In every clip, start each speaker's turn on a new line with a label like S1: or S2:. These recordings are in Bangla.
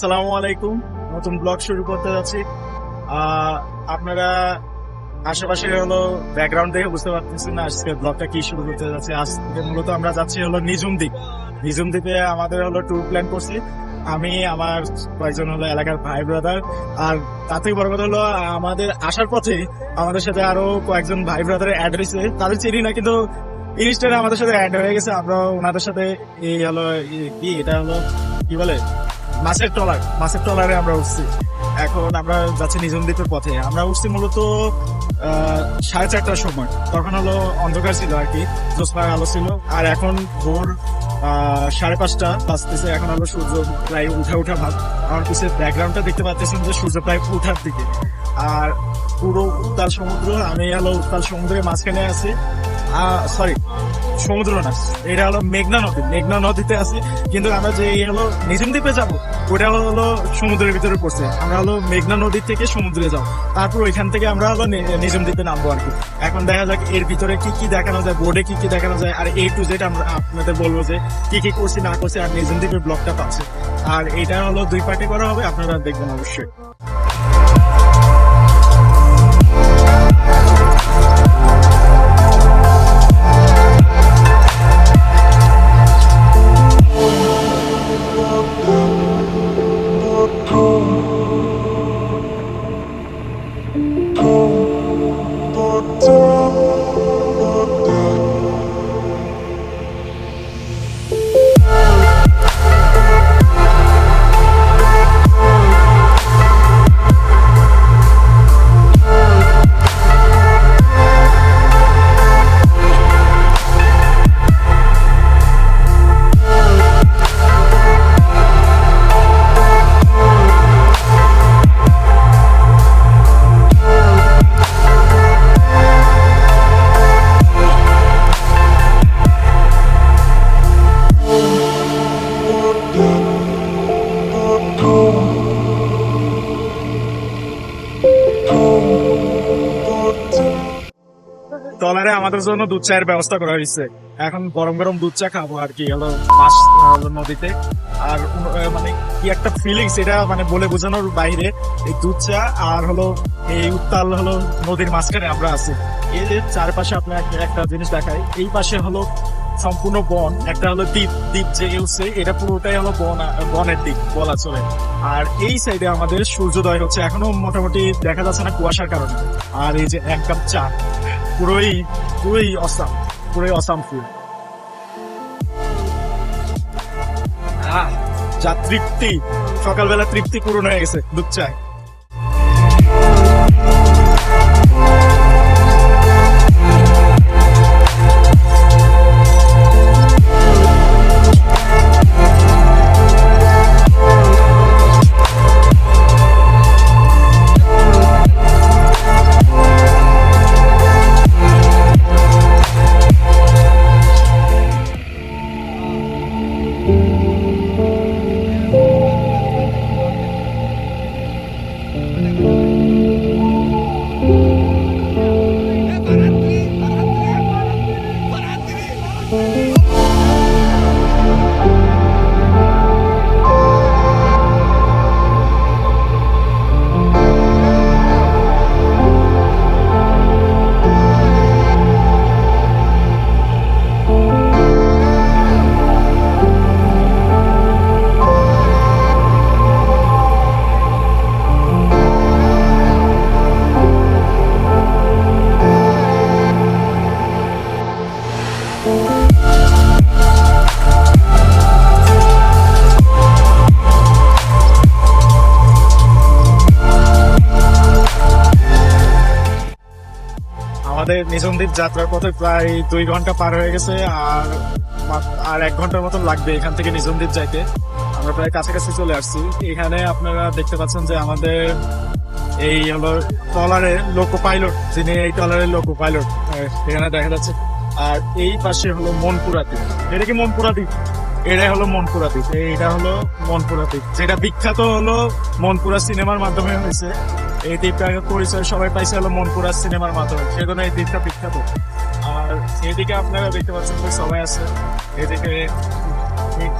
S1: আসসালামু আলাইকুম। নতুন ব্লগ শুরু করতে যাচ্ছি। আপনারা আশেপাশে হলো ব্যাকগ্রাউন্ড দেখে বুঝতে পারতেছেন না আজকে ব্লগটা কি শুরু করতে যাচ্ছে। আজকে মূলত আমরা যাচ্ছি হলো নিজুম দ্বীপ। নিজুম দ্বীপে আমাদের হলো ট্যুর প্ল্যান করছি। আমি, আমার কয়েকজন হলো এলাকার ভাই ব্রাদার আর তার থেকে বড় কথা হলো, আমাদের আসার পথে আমাদের সাথে আরও কয়েকজন ভাই ব্রাদারের অ্যাড হয়েছে। তাদের চিনি না, কিন্তু ইনস্টারে আমাদের সাথে অ্যাড হয়ে গেছে। আমরা ওনাদের সাথে এই হলো কি এটা হলো, কি বলে? মাছের ট্রলার, মাছের ট্রলারে আমরা উঠছি। এখন আমরা যাচ্ছি নিজম দ্বীপের পথে। আমরা উঠছি মূলত সাড়ে চারটার সময়। তখন হলো অন্ধকার ছিল আর কি, জ্যোৎস্নার আলো ছিল। আর এখন ভোর সাড়ে পাঁচটা বাজতেছে। এখন হলো সূর্য প্রায় উঠা উঠা ভাব। আমার পিছের ব্যাকগ্রাউন্ডটা দেখতে পাচ্ছেন যে সূর্য প্রায় উঠার দিকে। আর পুরো উত্তাল সমুদ্র, আমি হলো উত্তাল সমুদ্রের মাঝখানে আছি। সরি সমুদ্র না। এটা হলো মেঘনা নদী। মেঘনা নদীতে আছে। কিন্তু আমরা যে হলো নিজম দ্বীপে যাব, ওটা হলো সমুদ্রের ভিতরে পড়ছে। আমরা হলো মেঘনা নদী থেকে সমুদ্রে যাব। তারপর ওইখান থেকে আমরা হলো নিজম দ্বীপে নামবো আর কি। এখন দেখা যাক এর ভিতরে কি কি দেখানো যায় বোর্ডে কি কি দেখানো যায়। আর এ টু জেড আমরা আপনাদের বলব যে কি কি করছি, না করছি, আর নিজম দ্বীপের ব্লগটা পাচ্ছে। আর এটা হলো দুই পার্টি করা হবে, আপনারা দেখবেন অবশ্যই। টলারে আমাদের জন্য দুধ চায়ের ব্যবস্থা করা হয়েছে। এখন গরম গরম দুধ চা খাব আর কি, হলো নদীতে। আর মানে কি একটা ফিলিংস এটা মানে বলে বোঝানোর বাইরে, এই দুধ চা আর হলো এই উত্তাল হলো নদীর মাঝখানে আমরা আছি। এই যে চারপাশে আপনার একটা- জিনিস দেখায় এই পাশে হলো সম্পূর্ণ বন, একটা হলো দ্বীপ দ্বীপ জেগে উঠছে এটা পুরোটাই হলো বন, বনের দ্বীপ বলা চলে। আর এই সাইডে আমাদের সূর্যোদয় হচ্ছে এখনও মোটামুটি দেখা যাচ্ছে না কুয়াশার কারণে। আর এই যে এক কাপ চা পুরোই পুরোই অসাম পুরোই অসাম ফুল যা তৃপ্তি। সকালবেলা তৃপ্তি পূরণ হয়ে গেছে, দুধ চায়। আমাদের নিজমদ্বীপ যাত্রার পথে প্রায় দুই ঘণ্টা পার হয়ে গেছে আর আর এক ঘণ্টার মতন লাগবে এখান থেকে নিজমদ্বীপ যাইতে। আমরা প্রায় কাছাকাছি চলে আসছি। এখানে আপনারা দেখতে পাচ্ছেন যে আমাদের এই হলো ট্রলারের লোকো পাইলট যিনি এই ট্রলারের লোকো পাইলট এখানে দেখা যাচ্ছে আর এই পাশে হলো মনপুরা দ্বীপ। এটা কি মনপুরা দ্বীপ? এটাই হলো মনপুরা দ্বীপ। এইটা হলো মনপুরা দ্বীপ। যেটা বিখ্যাত হলো মনপুরা সিনেমার মাধ্যমে হয়েছে। এই দ্বীপটার পরিচয় সবাই পাইছে হলো মনপুরা সিনেমার মাধ্যমে। সেজন্য এই দ্বীপটা বিখ্যাত। আর এদিকে আপনারা দেখতে পাচ্ছেন যে সবাই আছে। এদিকে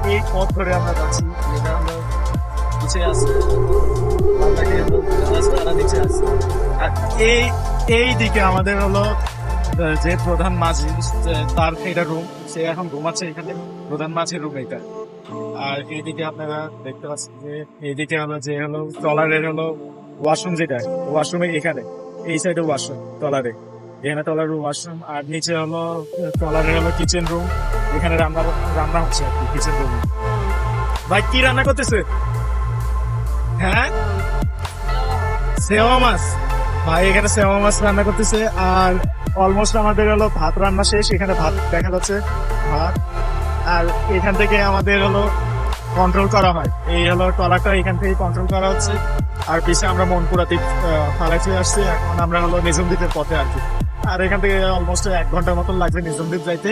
S1: এই- পথ ধরে আমরা যাচ্ছি। এটা হলো নিচে আছে। নিচে আছে। আর এই এই দিকে আমাদের হলো যে প্রধান মাঝি তার এটা রুম সে এখন ঘুমাচ্ছে এখানে, প্রধান মাঝির রুম এটা। আর এইদিকে আপনারা দেখতে পাচ্ছেন যে, এইদিকে হলো যে হলো ট্রলারের হলো ওয়াশরুম যেটা ওয়াশরুমে এখানে, এই সাইডে ওয়াশরুম ট্রলারে এখানে ট্রলার ওয়াশরুম আর নিচে হলো ট্রলারের হলো কিচেন রুম এখানে রান্না রান্না হচ্ছে আর কি কিচেন রুমে ভাই, কি রান্না করতেছে? হ্যাঁ? সেওয়া মাছ। ভাই, এখানে সেওয়া মাছ রান্না করতেছে, আর অলমোস্ট আমাদের হলো ভাত রান্না শেষ, এখানে ভাত দেখা যাচ্ছে, ভাত। আর এখান থেকে আমাদের হলো কন্ট্রোল করা হয়। এই হলো টলাটা এখান থেকে কন্ট্রোল করা হচ্ছে। আর পিছে আমরা মনপুরাতে ফালাই ফিরে আসছি। এখন আমরা হলো নিজম দ্বীপের পথে আর কি। আর এখান থেকে অলমোস্ট এক ঘণ্টার মতন লাগবে নিজম দ্বীপ যাইতে।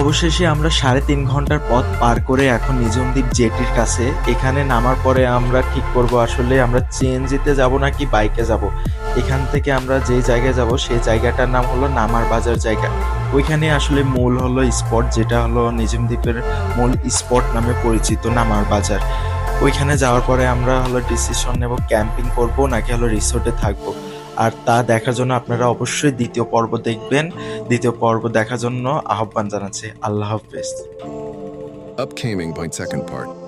S2: অবশেষে আমরা সাড়ে তিন ঘণ্টার পথ পার করে এখন নিজমদ্বীপ জেটির কাছে। এখানে নামার পরে আমরা ঠিক করব? আসলে আমরা সিএনজিতে যাব নাকি বাইকে যাব? এখান থেকে আমরা যে জায়গায় যাব সেই জায়গাটার নাম হলো নামার বাজার জায়গা। ওইখানে আসলে মূল হলো স্পট, যেটা হলো নিজমদ্বীপের মূল স্পট নামে পরিচিত নামার বাজার। ওইখানে যাওয়ার পরে আমরা হলো ডিসিশন নেব, ক্যাম্পিং করব নাকি হলো রিসোর্টে থাকব। আর তা দেখার জন্য আপনারা অবশ্যই দ্বিতীয় পর্ব দেখবেন। দ্বিতীয় পর্ব দেখার জন্য আহ্বান জানাচ্ছি। আল্লাহ হাফেজ।
S3: Upcoming by Second Part.